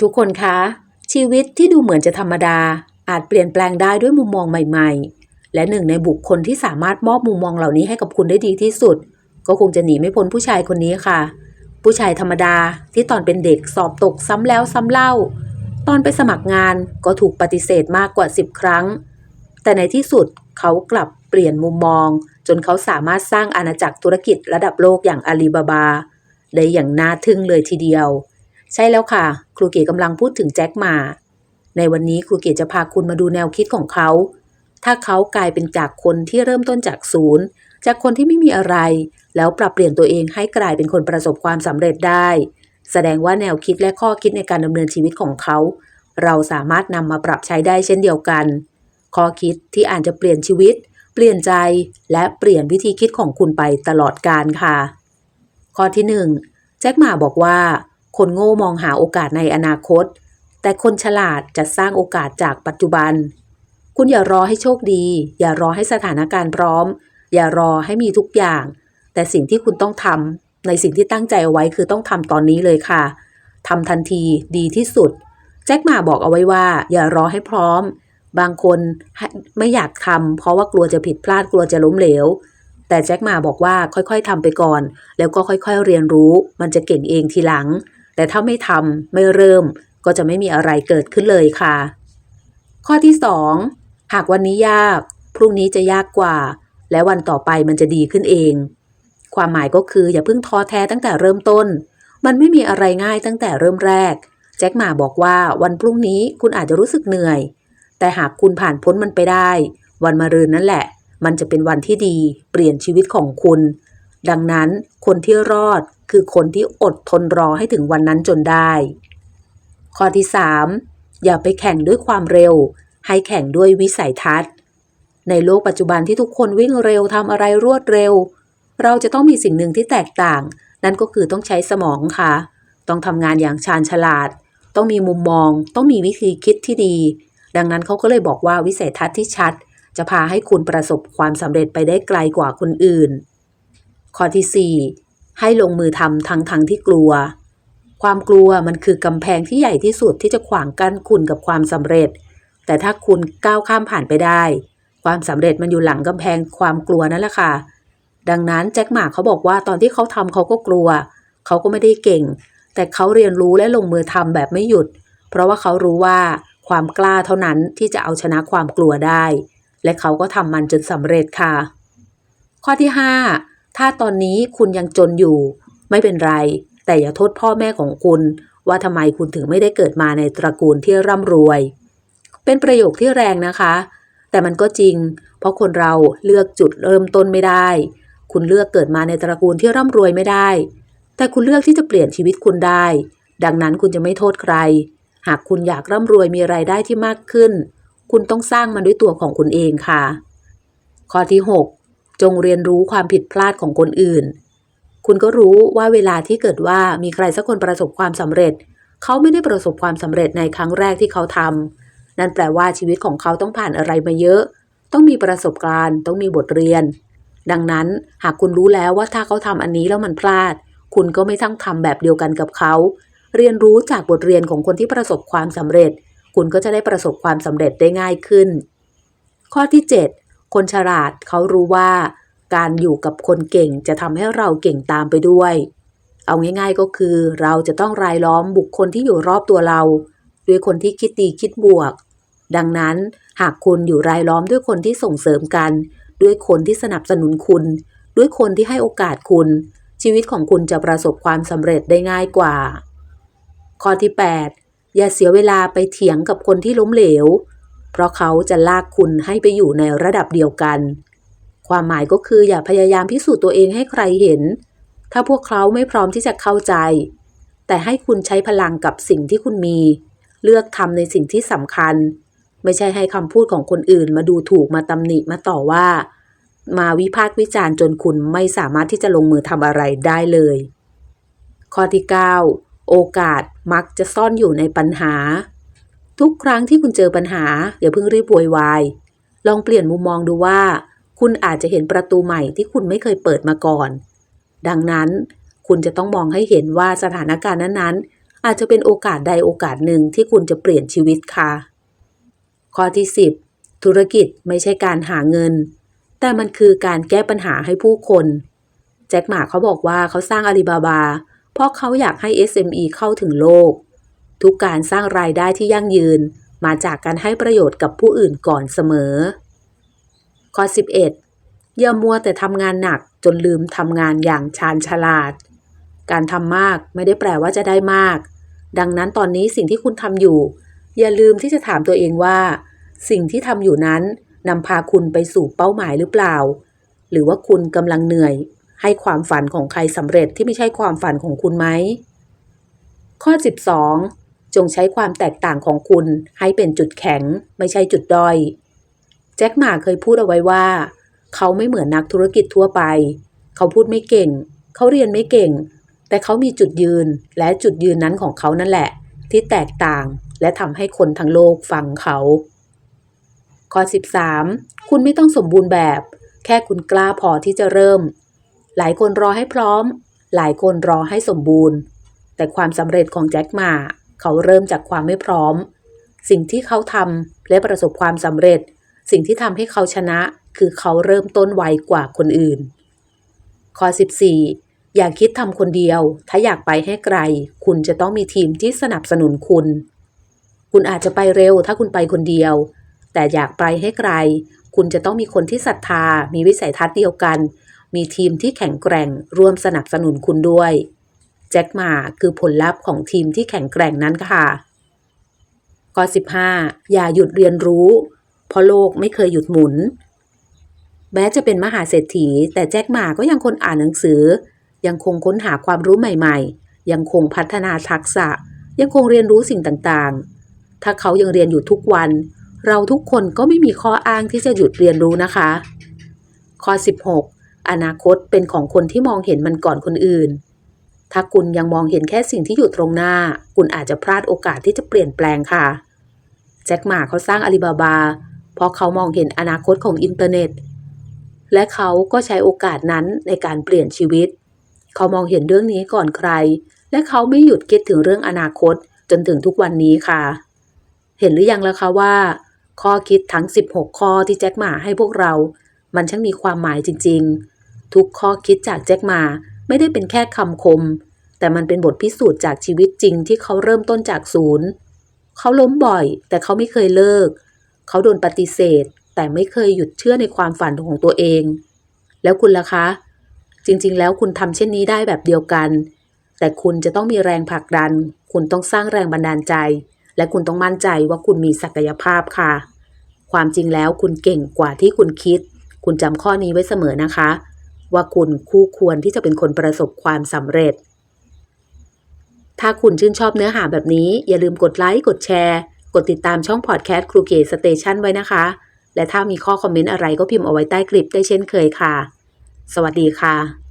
ทุกคนคะ ชีวิตที่ดูเหมือนจะธรรมดา อาจเปลี่ยนแปลงได้ด้วยมุมมองใหม่ ๆ และหนึ่งในบุคคลที่สามารถมอบมุมมองเหล่านี้ให้กับคุณได้ดีที่สุด ก็คงจะหนีไม่พ้นผู้ชายคนนี้ค่ะ ผู้ชายธรรมดาที่ตอนเป็นเด็กสอบตกซ้ำแล้วซ้ำเล่า ตอนไปสมัครงานก็ถูกปฏิเสธมากกว่า 10 ครั้ง แต่ในที่สุดเขากลับเปลี่ยนมุมมอง จนเขาสามารถสร้างอาณาจักรธุรกิจระดับโลกอย่างอาลีบาบาได้อย่างน่าทึ่งเลยทีเดียว ใช่แล้วค่ะ ครูเก๋กำลังพูดถึงแจ็คมา ในวันนี้ครูเก๋จะพาคุณมาดูแนวคิดของเขา ถ้าเขากลายเป็นจากคนที่เริ่มต้นจากศูนย์ จากคนที่ไม่มีอะไร แล้วปรับเปลี่ยนตัวเองให้กลายเป็นคนประสบความสำเร็จได้ แสดงว่าแนวคิดและข้อคิดในการดำเนินชีวิตของเขา เราสามารถนำมาปรับใช้ได้เช่นเดียวกัน ข้อคิดที่อาจจะเปลี่ยนชีวิต เปลี่ยนใจ และเปลี่ยนวิธีคิดของคุณไปตลอดกาลค่ะ ข้อที่หนึ่งแจ็คหมาบอกว่า คนโง่มองหาโอกาสในอนาคต แต่คนฉลาดจะสร้างโอกาสจากปัจจุบัน คุณอย่ารอให้โชคดี อย่ารอให้สถานการณ์พร้อม อย่ารอให้มีทุกอย่าง แต่สิ่งที่คุณต้องทำในสิ่งที่ตั้งใจเอาไว้คือต้องทำตอนนี้เลยค่ะทำทันทีดีที่สุด แจ็คหมาบอกเอาไว้ว่า อย่ารอให้พร้อม บางคนไม่อยากทำเพราะว่ากลัวจะผิดพลาดกลัวจะล้มเหลวแต่แจ็คหมาบอกว่าค่อยๆทำไปก่อน แล้วก็ค่อยๆเรียนรู้ มันจะเก่งเองทีหลัง แต่ถ้าไม่ทำไม่เริ่มก็จะไม่มีอะไรเกิดขึ้นเลยค่ะ ข้อที่ 2 หากวันนี้ยาก พรุ่งนี้จะยากกว่า และวันต่อไปมันจะดีขึ้นเอง ความหมายก็คืออย่าเพิ่งท้อแท้ตั้งแต่เริ่มต้น มันไม่มีอะไรง่ายตั้งแต่เริ่มแรก แจ็คหมาบอกว่าวันพรุ่งนี้คุณอาจจะรู้สึกเหนื่อย แต่หากคุณผ่านพ้นมันไปได้ วันมะรืนนั่นแหละ มันจะเป็นวันที่ดี เปลี่ยนชีวิตของคุณ ดังนั้นคนที่รอดคือคนที่อดทนรอให้ถึงวันนั้นจนได้ ข้อที่ 3 อย่าไปแข่งด้วยความเร็ว ให้แข่งด้วยวิสัยทัศน์ ในโลกปัจจุบันที่ทุกคนวิ่งเร็วทำอะไรรวดเร็ว เราจะต้องมีสิ่งหนึ่งที่แตกต่าง นั่นก็คือต้องใช้สมองค่ะ ต้องทำงานอย่างชาญฉลาด ต้องมีมุมมอง ต้องมีวิธีคิดที่ดี ดังนั้นเขาก็เลยบอกว่าวิสัยทัศน์ที่ชัด จะพาให้คุณประสบความสำเร็จไปได้ไกลกว่าคนอื่น ข้อที่ 4 ให้ลงมือทำทั้งทั้งที่กลัว ความกลัวมันคือกำแพงที่ใหญ่ที่สุดที่จะขวางกั้นคุณกับความสำเร็จ แต่ถ้าคุณก้าวข้ามผ่านไปได้ ความสำเร็จมันอยู่หลังกำแพงความกลัวนั่นแหละค่ะ ดังนั้นแจ็คหมาเขาบอกว่าตอนที่เขาทำเขาก็กลัว เขาก็ไม่ได้เก่ง แต่เขาเรียนรู้และลงมือทำแบบไม่หยุด เพราะว่าเขารู้ว่าความกล้าเท่านั้นที่จะเอาชนะความกลัวได้ และเขาก็ทำมันจนสำเร็จค่ะ ข้อที่ 5 ถ้าตอนนี้คุณยังจนอยู่ ไม่เป็นไร แต่อย่าโทษพ่อแม่ของคุณ ว่าทำไมคุณถึงไม่ได้เกิดมาในตระกูลที่ร่ำรวย เป็นประโยคที่แรงนะคะ แต่มันก็จริง เพราะคนเราเลือกจุดเริ่มต้นไม่ได้ คุณเลือกเกิดมาในตระกูลที่ร่ำรวยไม่ได้ แต่คุณเลือกที่จะเปลี่ยนชีวิตคุณได้ ดังนั้นคุณจะไม่โทษใคร หากคุณอยากร่ำรวยมีไรายได้ที่มากขึ้น คุณต้องสร้างมันด้วยตัวของคุณเองค่ะ ข้อที่ 6 จงเรียนรู้ความผิดพลาดของคนอื่น คุณก็รู้ว่าเวลาที่เกิดว่ามีใครสักคนประสบความสำเร็จ เขาไม่ได้ประสบความสำเร็จในครั้งแรกที่เขาทำนั่นแปลว่าชีวิตของเขาต้องผ่านอะไรมาเยอะ ต้องมีประสบการณ์ ต้องมีบทเรียน ดังนั้นหากคุณรู้แล้วว่าถ้าเขาทำอันนี้แล้วมันพลาด คุณก็ไม่ต้องทำแบบเดียวกันกับเขา เรียนรู้จากบทเรียนของคนที่ประสบความสำเร็จ คุณก็จะได้ประสบความสำเร็จได้ง่ายขึ้น ข้อที่ 7 คนฉลาดเขารู้ว่า การอยู่กับคนเก่งจะทำให้เราเก่งตามไปด้วย เอาง่ายๆก็คือ เราจะต้องรายล้อมบุคคลที่อยู่รอบตัวเรา ด้วยคนที่คิดดีคิดบวก ดังนั้นหากคุณอยู่รายล้อมด้วยคนที่ส่งเสริมกัน ด้วยคนที่สนับสนุนคุณ ด้วยคนที่ให้โอกาสคุณ ชีวิตของคุณจะประสบความสำเร็จได้ง่ายกว่า ข้อที่ 8 อย่าเสียเวลาไปเถียงกับคนที่ล้มเหลว เพราะเขาจะลากคุณให้ไปอยู่ในระดับเดียวกัน ความหมายก็คืออย่าพยายามพิสูจน์ตัวเองให้ใครเห็น ถ้าพวกเขาไม่พร้อมที่จะเข้าใจ แต่ให้คุณใช้พลังกับสิ่งที่คุณมี เลือกทำในสิ่งที่สำคัญ ไม่ใช่ให้คำพูดของคนอื่นมาดูถูกมาตำหนิมาต่อว่า มาวิพากษ์วิจารณ์จนคุณไม่สามารถที่จะลงมือทำอะไรได้เลย ข้อที่ 9 โอกาสมักจะซ่อนอยู่ในปัญหา ทุกครั้งที่คุณเจอปัญหา อย่าเพิ่งรีบโวยวาย ลองเปลี่ยนมุมมองดูว่า คุณอาจจะเห็นประตูใหม่ที่คุณไม่เคยเปิดมาก่อน ดังนั้น คุณจะต้องมองให้เห็นว่าสถานการณ์นั้นๆ อาจจะเป็นโอกาสใดโอกาสหนึ่งที่คุณจะเปลี่ยนชีวิตค่ะ ข้อที่ 10 ธุรกิจไม่ใช่การหาเงิน แต่มันคือการแก้ปัญหาให้ผู้คน แจ็คหมาเขาบอกว่าเขาสร้างอาลีบาบา เพราะเขาอยากให้ SME เข้าถึงโลก ทุกการสร้างรายได้ที่ยั่งยืน มาจากการให้ประโยชน์กับผู้อื่นก่อนเสมอ ข้อ 11 อย่ามัวแต่ทำงานหนักจนลืมทำงานอย่างชาญฉลาด การทำมากไม่ได้แปลว่าจะได้มาก ดังนั้นตอนนี้สิ่งที่คุณทำอยู่ อย่าลืมที่จะถามตัวเองว่า สิ่งที่ทำอยู่นั้นนำพาคุณไปสู่เป้าหมายหรือเปล่า หรือว่าคุณกำลังเหนื่อย ให้ความฝันของใครสำเร็จที่ไม่ใช่ความฝันของคุณไหมข้อ 12 จงใช้ความแตกต่างของคุณให้เป็นจุดแข็ง ไม่ใช่จุดด้อย แจ็คหมาเคยพูดเอาไว้ว่า เขาไม่เหมือนนักธุรกิจทั่วไป เขาพูดไม่เก่ง เขาเรียนไม่เก่ง แต่เขามีจุดยืนและจุดยืนนั้นของเขานั่นแหละ ที่แตกต่างและทำให้คนทั้งโลกฟังเขาข้อ 13 คุณไม่ต้องสมบูรณ์แบบ แค่คุณกล้าพอที่จะเริ่ม หลายคนรอให้พร้อม หลายคนรอให้สมบูรณ์ แต่ความสำเร็จของแจ็คหมา เขาเริ่มจากความไม่พร้อม สิ่งที่เขาทำและประสบความสำเร็จ สิ่งที่ทำให้เขาชนะ คือเขาเริ่มต้นไวกว่าคนอื่น ข้อ 14 อย่าคิดทำคนเดียว ถ้าอยากไปให้ไกล คุณจะต้องมีทีมที่สนับสนุนคุณ คุณอาจจะไปเร็วถ้าคุณไปคนเดียว แต่อยากไปให้ไกล คุณจะต้องมีคนที่ศรัทธา มีวิสัยทัศน์เดียวกัน มีทีมที่แข็งแกร่งร่วมสนับสนุนคุณด้วย แจ็คหมาคือผลลัพธ์ของทีมที่แข็งแกร่งนั้นค่ะข้อ15 อย่าหยุดเรียนรู้ เพราะโลกไม่เคยหยุดหมุน แม้จะเป็นมหาเศรษฐี แต่แจ็คหมาก็ยังคนอ่านหนังสือ ยังคงค้นหาความรู้ใหม่ๆ ยังคงพัฒนาทักษะ ยังคงเรียนรู้สิ่งต่างๆ ถ้าเขายังเรียนอยู่ทุกวัน เราทุกคนก็ไม่มีข้ออ้างที่จะหยุดเรียนรู้นะคะ ข้อ 16 อนาคตเป็นของคนที่มองเห็นมันก่อนคนอื่น ถ้าคุณยังมองเห็นแค่สิ่งที่อยู่ตรงหน้า คุณอาจจะพลาดโอกาสที่จะเปลี่ยนแปลงค่ะ แจ็คหมาเขาสร้างอาลีบาบา เพราะเขามองเห็นอนาคตของอินเทอร์เน็ต และเขาก็ใช้โอกาสนั้นในการเปลี่ยนชีวิต เขามองเห็นเรื่องนี้ก่อนใคร และเขาไม่หยุดคิดถึงเรื่องอนาคตจนถึงทุกวันนี้ค่ะ เห็นหรือยังแล้วคะว่า ข้อคิดทั้ง 16 ข้อที่แจ็คหมาให้พวกเรา มันช่างมีความหมายจริง ๆ ทุกข้อคิดจากแจ็คหมา ไม่ได้เป็นแค่คำคม แต่มันเป็นบทพิสูจน์จากชีวิตจริงที่เขาเริ่มต้นจากศูนย์ เขาล้มบ่อย แต่เขาไม่เคยเลิก เขาโดนปฏิเสธ แต่ไม่เคยหยุดเชื่อในความฝันของตัวเอง แล้วคุณล่ะคะ จริงๆ แล้วคุณทำเช่นนี้ได้แบบเดียวกัน แต่คุณจะต้องมีแรงผลักดัน คุณต้องสร้างแรงบันดาลใจ และคุณต้องมั่นใจว่าคุณมีศักยภาพค่ะ ความจริงแล้วคุณเก่งกว่าที่คุณคิด คุณจำข้อนี้ไว้เสมอนะคะ ว่าคุณคู่ควรที่จะเป็นคนประสบความสำเร็จ ถ้าคุณชื่นชอบเนื้อหาแบบนี้ อย่าลืมกดไลค์ กดแชร์ กดติดตามช่องพอดแคสต์ครูเกสเตชันไว้นะคะ และถ้ามีข้อคอมเมนต์อะไรก็พิมพ์เอาไว้ใต้คลิปได้เช่นเคยค่ะ สวัสดีค่ะ